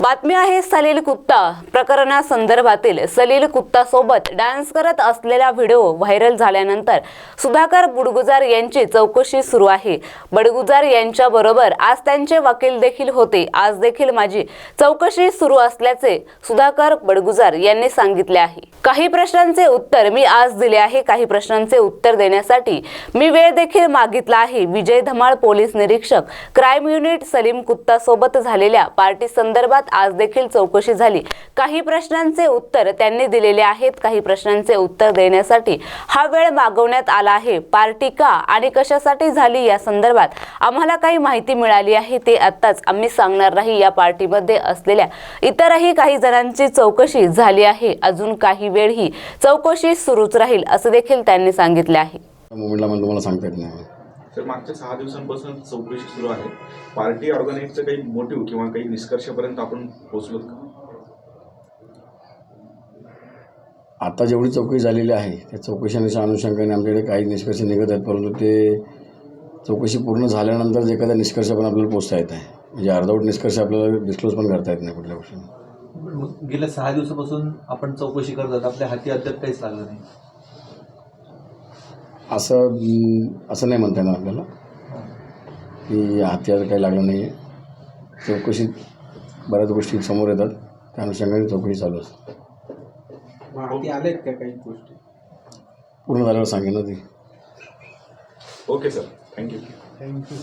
बातमी आहे सलील कुत्ता प्रकरणासंदर्भातील. सलील कुत्ता सोबत डान्स करत असलेला व्हिडिओ व्हायरल झाल्यानंतर सुधाकर बुडगुजार यांची चौकशी सुरू आहे. बडगुजार यांच्या बरोबर आज त्यांचे वकील देखील होते. आज देखील माझी चौकशी सुरू असल्याचे सुधाकर बडगुजार यांनी सांगितले आहे. काही प्रश्नांचे उत्तर मी आज दिले आहे. काही प्रश्नांचे उत्तर देण्यासाठी मी वेळ देखील मागितला आहे. विजय धमाळ पोलीस निरीक्षक क्राईम युनिट सलीम कुत्ता सोबत झालेल्या पार्टी संदर्भात आज देखील चौकशी झाली. काही प्रश्नांचे उत्तर त्यांनी दिलेले आहेत. काही प्रश्नांचे उत्तर देण्यासाठी हा वेळ मागवण्यात आला आहे. पार्टी का आणि कशासाठी झाली या संदर्भात आम्हाला काही माहिती मिळाली आहे. ते आत्ताच आम्ही सांगणार नाही. या पार्टीमध्ये असलेल्या इतरही काही जणांची चौकशी झाली आहे. अजून काही वेळ ही चौकशी सुरूच राहील असं देखील त्यांनी सांगितले आहे. मुंबईला मला तुम्हाला सांगता येत नाही. तर मागच्या सहा दिवसांपासून चौकशी सुरू आहे. पार्टी ऑर्गनाईजचं काही मोटिव्ह किंवा काही निष्कर्षापर्यंत आपण पोहोचलो का? आता जेवढी चौकशी झालेली आहे त्या चौकशीच्या अनुषंगाने आमच्याकडे काही निष्कर्ष निघत आहेत परंतु ते चौकशी पूर्ण झाल्यानंतर जे एखादा निष्कर्ष पण आपल्याला पोचता येत आहे म्हणजे अर्धवट निष्कर्ष आपल्याला डिस्क्लोज पण करता येत नाही कुठल्या गोष्टी मग गेल्या सहा दिवसापासून आपण चौकशी करतात आपल्या हाती अद्याप काहीच लागलं नाही. असं असं नाही म्हणता येणार आपल्याला. की हाती काही लागलं नाही आहे चौकशीत बऱ्याच गोष्टी समोर येतात. त्या अनुषंगाने चौकशी चालू असते. माहिती आलेत का काही गोष्टी? पूर्ण झाल्यावर सांगेन ना ती. Okay sir. Thank you. Thank you.